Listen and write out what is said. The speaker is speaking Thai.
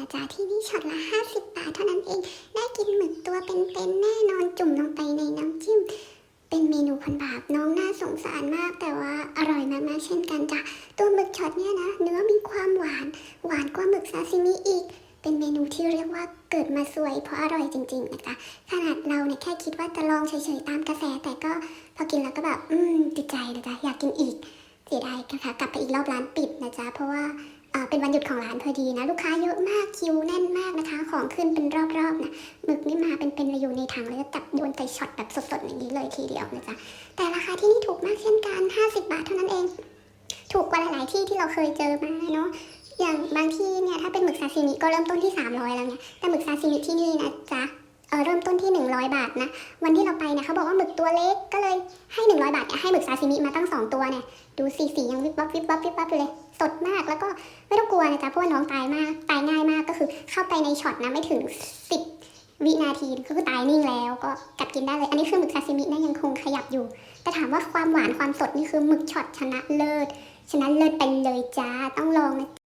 นะจ๊ะที่นี่ช็อตละ 50 บาทเท่านั้นเอง ได้กินหมึกตัวเป็นๆแน่นอนจุ่มลงไปในน้ำจิ้ม เป็นเมนูคนบาปน้องน่าสงสารมากแต่ว่าอร่อยมากๆเช่นกันจ้ะตัวหมึกช็อตเนี่ยนะ เนื้อมีความหวาน หวานกว่าหมึกซาซิมิอีกเป็นเมนูที่เรียกว่าเกิดมาสวยเพราะอร่อยจริงๆนะจ๊ะขนาดเราเนี่ยแค่คิดว่าจะลองเฉยๆตามกระแส แต่ก็พอกินแล้วก็แบบ อืมติดใจนะจ๊ะอยากกินอีกเสียดายนะคะกลับไปอีกรอบร้านปิดนะจ๊ะเพราะว่า เป็นวันหยุดของร้านพอดีนะ ลูกค้าเยอะมากคิวแน่นมากนะคะ ของขึ้นเป็นรอบๆนะหมึกนี่มาเป็นๆเลยอยู่ในถังเลยจับโยนไปช็อตแบบสดๆอย่างนี้เลยทีเดียวนะจ๊ะแต่ราคาที่นี่ถูกมากเช่นกัน 50 บาทเท่านั้นเอง ถูกกว่าหลายๆที่ที่เราเคยเจอมาเนาะอย่างบางที่เนี่ยถ้าเป็นหมึกซาซิมิก็เริ่มต้นที่ 300 แล้วเนี่ยแต่หมึกซาซิมิที่นี่นะจ๊ะ เริ่มต้นที่ 100 บาทนะ วันที่เราไปเนี่ยเขาบอกว่าหมึกตัวเล็กก็เลยให้ 100 บาทเนี่ยให้หมึกซาซิมิมาตั้ง 2 ตัวเนี่ยดูสีสียังวิบวับวิบวับวิบวับอยู่เลย สดมากแล้วก็ไม่ต้องกลัวนะจ๊ะเพราะว่าน้องตายมากตายง่ายมากก็คือเข้าไปในช็อตนะไม่ถึง 10 วินาทีก็คือตายนิ่งแล้วก็กัดกินได้เลย อันนี้คือหมึกซาซิมินะยังคงขยับอยู่ แต่ถามว่าความหวานความสดนี่คือหมึกช็อตชนะเลิศชนะเลิศไปเลยจ้าต้องลองนะ